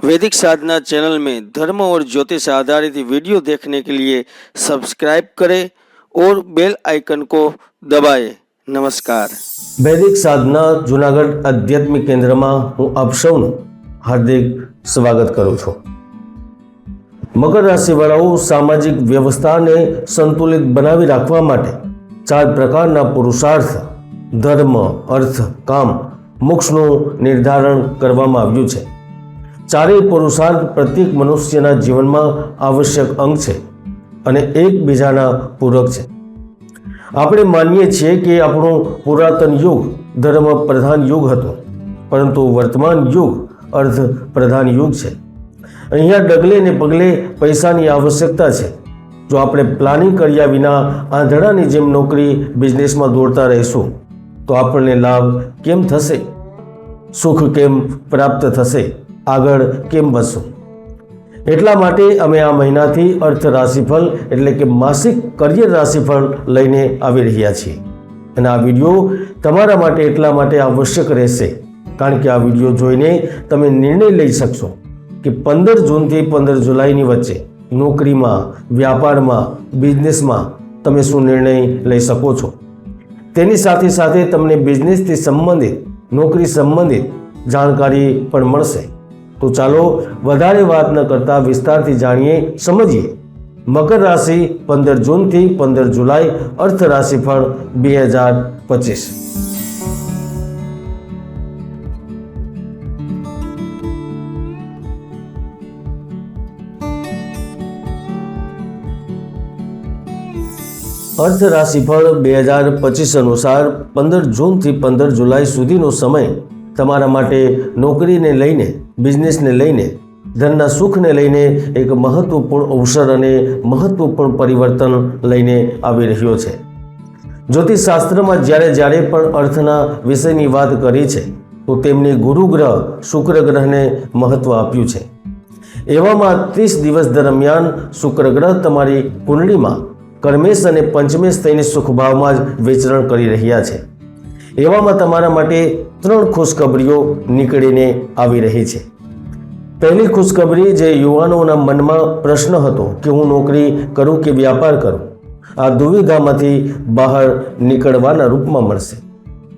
वैदिक साधना चैनल में धर्म और ज्योतिष आधारित वीडियो देखने के लिए सब्सक्राइब करें और बेल आइकन को दबाएं નમસ્કાર વૈદિક સાધના જુનાગઢ આધ્યાત્મિક કેન્દ્રમાં હું આપ સૌનું હાર્દિક સ્વાગત કરું છું મકર રાશિવાળાઓ સામાજિક વ્યવસ્થાને સંતુલિત બનાવી રાખવા માટે ચાર પ્રકારના પુરુષાર્થ ધર્મ અર્થ કામ મોક્ષનું નિર્ધારણ કરવામાં આવ્યું છે ચારેય પુરુષાર્થ પ્રત્યેક મનુષ્યના જીવનમાં આવશ્યક અંગ છે અને એકબીજાના પૂરક છે. આપણે માનીએ છીએ કે આપણો પુરાતન યુગ ધર્મ પ્રધાન યુગ હતો, પરંતુ વર્તમાન યુગ અર્થ પ્રધાન યુગ છે. અહીંયા ડગલે ને પગલે પૈસાની આવશ્યકતા છે. જો આપણે પ્લાનિંગ કર્યા વિના આંધળાની જેમ નોકરી બિઝનેસમાં દોડતા રહીશું, તો આપણને લાભ કેમ થશે? સુખ કેમ પ્રાપ્ત થશે? આગળ કેમ વધશું? એટલા માટે અમે આ મહિનાથી અર્થ રાશિફળ એટલે કે માસિક કરિયર રાશિફળ લઈને આવી રહ્યા છીએ. અને આ વીડિયો તમારા માટે એટલા માટે આવશ્યક રહેશે, કારણ કે આ વીડિયો જોઈને તમે નિર્ણય લઈ શકશો કે પંદર જૂનથી પંદર જુલાઈની વચ્ચે નોકરીમાં, વ્યાપારમાં, બિઝનેસમાં તમે શું નિર્ણય લઈ શકો છો. તેની સાથે સાથે તમને બિઝનેસથી સંબંધિત, નોકરી સંબંધિત જાણકારી પણ મળશે. તો ચાલો વધારે વાત ન કરતા વિસ્તારથી જાણીએ, સમજીએ. મકર રાશિ પંદર જૂનથી પંદર જુલાઈ, અર્થ રાશિફળ બે હજાર પચીસ. અર્થ રાશિફળ બે હજાર પચીસ અનુસાર પંદર જૂનથી પંદર જુલાઈ સુધીનો સમય તમારા માટે નોકરીને લઈને બિઝનેસને લઈને, ધનના સુખને લઈને એક મહત્વપૂર્ણ અવસર અને મહત્વપૂર્ણ પરિવર્તન લઈને આવી રહ્યો છે. જ્યોતિષશાસ્ત્રમાં જ્યારે જ્યારે પણ અર્થના વિષયની વાત કરી છે, તો તેમની ગુરુ ગ્રહ શુક્ર ગ્રહને મહત્વ આપ્યું છે. એવામાં ત્રીસ દિવસ દરમિયાન શુક્ર ગ્રહ તમારી કુંડળીમાં કર્મેશ અને પંચમેશ થઈને સુખભાવમાં જ વિચરણ કરી રહ્યા છે. એવામાં તમારા માટે ત્રણ ખુશખબરીઓ નીકળીને આવી રહી છે. પહેલી ખુશખબરી જે યુવાનોના મનમાં પ્રશ્ન હતો કે હું નોકરી કરું કે વ્યાપાર કરું, આ દુવિધામાંથી બહાર નીકળવાના રૂપમાં મળશે.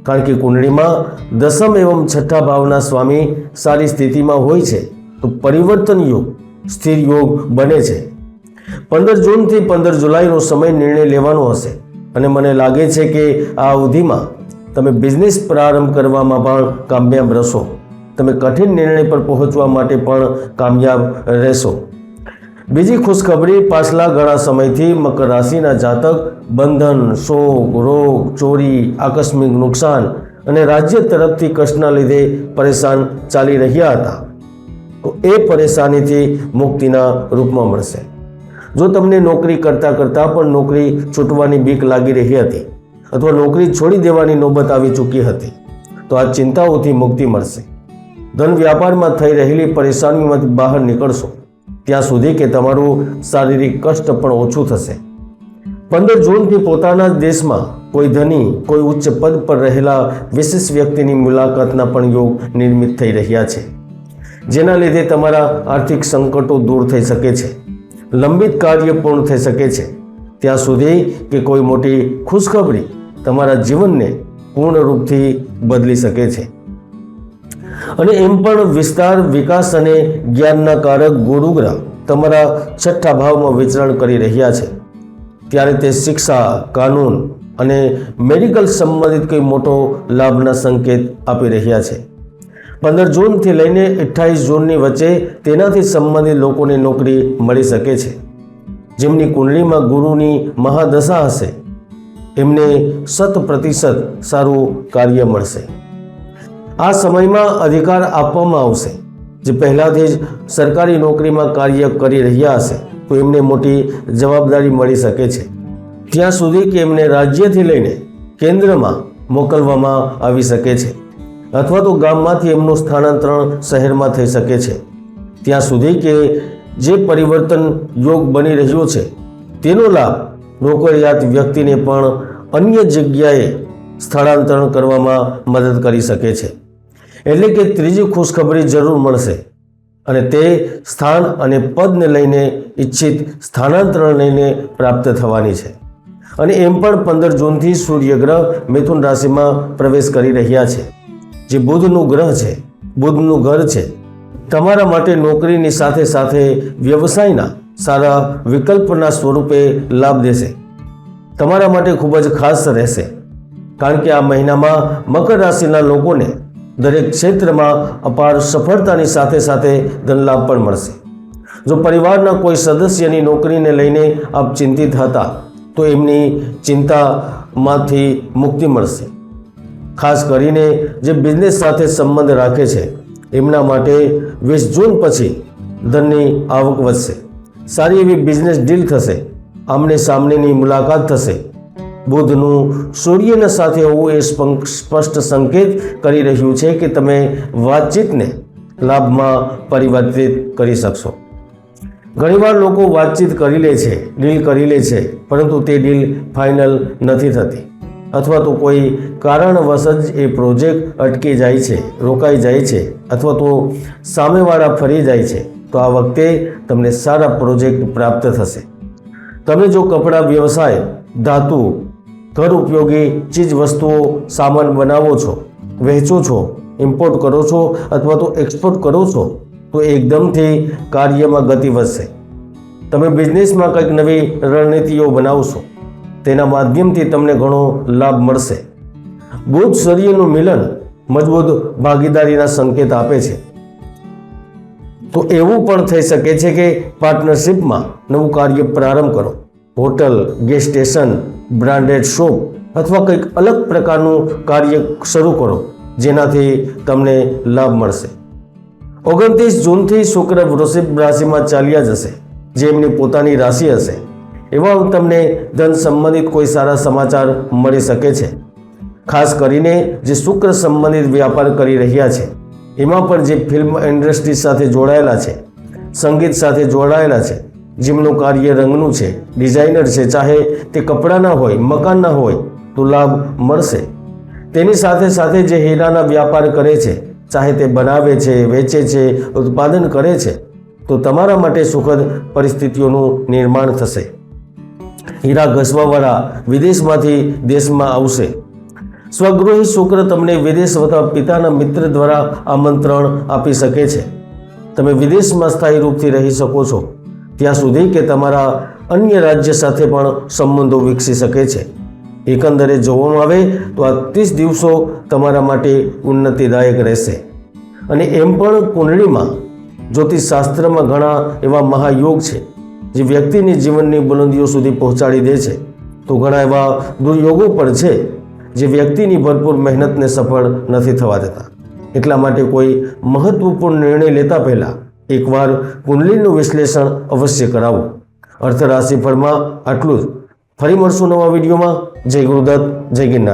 કારણ કે કુંડળીમાં દસમ એવમ છઠ્ઠા ભાવના સ્વામી સારી સ્થિતિમાં હોય છે, તો પરિવર્તન યોગ, સ્થિર યોગ બને છે. પંદર જૂનથી પંદર જુલાઈનો સમય નિર્ણય લેવાનો હશે અને મને લાગે છે કે આ અવધિમાં તમે બિઝનેસ પ્રારંભ કરવામાં પણ કામયાબ રહેશો. તમે કઠિન નિર્ણય પર પહોંચવા માટે પણ કામયાબ રહેશો. બીજી ખુશખબરી, પાછલા ઘણા સમયથી મકર રાશિના જાતક બંધન, શોક, રોગ, ચોરી, આકસ્મિક નુકસાન અને રાજ્ય તરફથી કષ્ટના લીધે પરેશાન ચાલી રહ્યા હતા. તો એ પરેશાનીથી મુક્તિના રૂપમાં મળશે. જો તમને નોકરી કરતાં કરતાં પણ નોકરી છૂટવાની બીક લાગી રહી હતી અથવા નોકરી છોડી દેવાની નોબત આવી ચૂકી હતી, તો આ ચિંતાઓથી મુક્તિ મળશે. ધન વ્યાપારમાં થઈ રહેલી પરેશાનીમાંથી બહાર નીકળશો. ત્યાં સુધી કે તમારું શારીરિક કષ્ટ પણ ઓછું થશે. પંદર જૂનથી પોતાના જ દેશમાં કોઈ ધની, કોઈ ઉચ્ચ પદ પર રહેલા વિશેષ વ્યક્તિની મુલાકાતના પણ યોગ નિર્મિત થઈ રહ્યા છે. જેના લીધે તમારા આર્થિક સંકટો દૂર થઈ શકે છે. લંબિત કાર્ય પૂર્ણ થઈ શકે છે. ત્યાં સુધી કે કોઈ મોટી ખુશખબરી તમારા જીવનને પૂર્ણ રૂપથી બદલી શકે છે. અને એમ પણ વિસ્તાર વિકાસ અને જ્ઞાનના કારક ગુરુગ્રહ તમારા છઠ્ઠા ભાવમાં વિચરણ કરી રહ્યા છે. ત્યારે તે શિક્ષા, કાનૂન અને મેડિકલ સંબંધિત કોઈ મોટો લાભના સંકેત આપી રહ્યા છે. પંદર જૂનથી લઈને અઠ્ઠાવીસ જૂનની વચ્ચે તેનાથી સંબંધિત લોકોને નોકરી મળી શકે છે. જેમની કુંડળીમાં ગુરુની મહાદશા હશે, એમને શત પ્રતિશત સારું કાર્ય મળશે. આ સમયમાં અધિકાર આપવામાં આવશે. જે પહેલાંથી જ સરકારી નોકરીમાં કાર્ય કરી રહ્યા હશે, તો એમને મોટી જવાબદારી મળી શકે છે. ત્યાં સુધી કે એમને રાજ્યથી લઈને કેન્દ્રમાં મોકલવામાં આવી શકે છે, અથવા તો ગામમાંથી એમનું સ્થાનાંતરણ શહેરમાં થઈ શકે છે. ત્યાં સુધી કે જે પરિવર્તન યોગ બની રહ્યો છે, તેનો લાભ નોકરિયાત વ્યક્તિને પણ અન્ય જગ્યાએ સ્થળાંતરણ કરવામાં મદદ કરી શકે છે. એટલે કે ત્રીજી ખુશખબરી જરૂર મળશે. અને તે સ્થાન અને પદને લઈને ઈચ્છિત સ્થાનાંતરણ લઈને પ્રાપ્ત થવાની છે. અને એમ પણ પંદર જૂનથી સૂર્યગ્રહ મિથુન રાશિમાં પ્રવેશ કરી રહ્યા છે. જે બુધનું ગ્રહ છે, બુધનું ઘર છે. તમારા માટે નોકરીની સાથે સાથે વ્યવસાયના સારા વિકલ્પના સ્વરૂપે લાભ દેશે. તમારા માટે ખૂબ જ ખાસ રહેશે. કારણ કે આ મહિનામાં મકર રાશિના લોકોને દરેક ક્ષેત્રમાં અપાર સફળતાની સાથે સાથે ધનલાભ પણ મળશે. જો પરિવારના કોઈ સદસ્યની નોકરીને લઈને આપ ચિંતિત હતા, તો એમની ચિંતામાંથી મુક્તિ મળશે. ખાસ કરીને જે બિઝનેસ સાથે સંબંધ રાખે છે, એમના માટે વીસ જૂન પછી ધનની આવક વધશે. સારી એવી બિઝનેસ ડીલ થશે. આમને સામનેની મુલાકાત થશે. બુધનું સૂર્યના સાથે હોવું એ સ્પષ્ટ સંકેત કરી રહ્યું છે કે તમે વાતચીતને લાભમાં પરિવર્તિત કરી શકશો. ઘણીવાર લોકો વાતચીત કરી લે છે, ડીલ કરી લે છે, પરંતુ તે ડીલ ફાઇનલ નથી થતી. અથવા તો કોઈ કારણવશ જ એ પ્રોજેક્ટ અટકી જાય છે, રોકાઈ જાય છે, અથવા તો સામેવાળા ફરી જાય છે, તો આ વખતે તમને સારા પ્રોજેક્ટ પ્રાપ્ત થશે. તમે જો કપડાં, વ્યવસાય, ધાતુ ઘર ઉપયોગી ચીજ વસ્તુઓ સામાન બનાવો છો, વહેંચો છો ઇમ્પોર્ટ કરો છો અથવા તો એક્સપોર્ટ કરો છો, તો એકદમથી કાર્યમાં ગતિ વધશે. તમે બિઝનેસમાં કંઈક નવી રણનીતિઓ બનાવશો, તેના માધ્યમથી તમને ઘણો લાભ મળશે. બુધ સૂર્યનું મિલન મજબૂત ભાગીદારીના સંકેત આપે છે. તો એવું પણ થઈ શકે છે કે પાર્ટનરશિપમાં નવું કાર્ય પ્રારંભ કરો. Hotel gas station branded shop અથવા કંઈક અલગ પ્રકારનું કાર્ય શરૂ કરો, જેનાથી તમને લાભ મળશે. ઓગણત્રીસ જૂનથી શુક્ર વૃષભ રાશિમાં ચાલ્યા જશે, જે એમની પોતાની રાશિ હશે. એવા તમને ધન સંબંધિત કોઈ સારા સમાચાર મળી શકે છે. ખાસ કરીને જે શુક્ર સંબંધિત વ્યાપાર કરી રહ્યા છે. એમાં પણ જે ફિલ્મ ઇન્ડસ્ટ્રી સાથે જોડાયેલા છે, સંગીત સાથે જોડાયેલા છે જેમનું કાર્ય રંગનું છે, ડિઝાઇનર છે, ચાહે તે કપડાના હોય મકાનના હોય, તો લાભ મળશે. તેની સાથે સાથે જે હીરાના વ્યાપાર કરે છે, ચાહે તે બનાવે છે, વેચે છે, ઉત્પાદન કરે છે, તો તમારા માટે સુખદ પરિસ્થિતિઓનું નિર્માણ થશે. હીરા ઘસવાવાળા વિદેશમાંથી દેશમાં આવશે. સ્વગૃહી શુક્ર તમને વિદેશ અથવા પિતાના મિત્ર દ્વારા આમંત્રણ આપી શકે છે. તમે વિદેશમાં સ્થાયી રૂપથી રહી શકો છો. ત્યાં સુધી કે તમારા અન્ય રાજ્ય સાથે પણ સંબંધો વિકસી શકે છે. એકંદરે જોવામાં આવે તો આ ત્રીસ દિવસો તમારા માટે ઉન્નતિદાયક રહેશે. અને એમ પણ કુંડળીમાં, જ્યોતિષશાસ્ત્રમાં ઘણા એવા મહાયોગ છે, જે વ્યક્તિની જીવનની બુલંદીઓ સુધી પહોંચાડી દે છે. તો ઘણા એવા દુર્યોગો પણ છે, જે વ્યક્તિની ભરપૂર મહેનતને સફળ નથી થવા દેતા. એટલા માટે કોઈ મહત્વપૂર્ણ નિર્ણય લેતા પહેલાં એકવાર કુંડલીનું વિશ્લેષણ અવશ્ય કરાવો. અર્થરાશિફળમાં આટલું જ. ફરી મળશું નવા વિડીયોમાં. જય ગુરુદત્ત, જય ગિરનાર.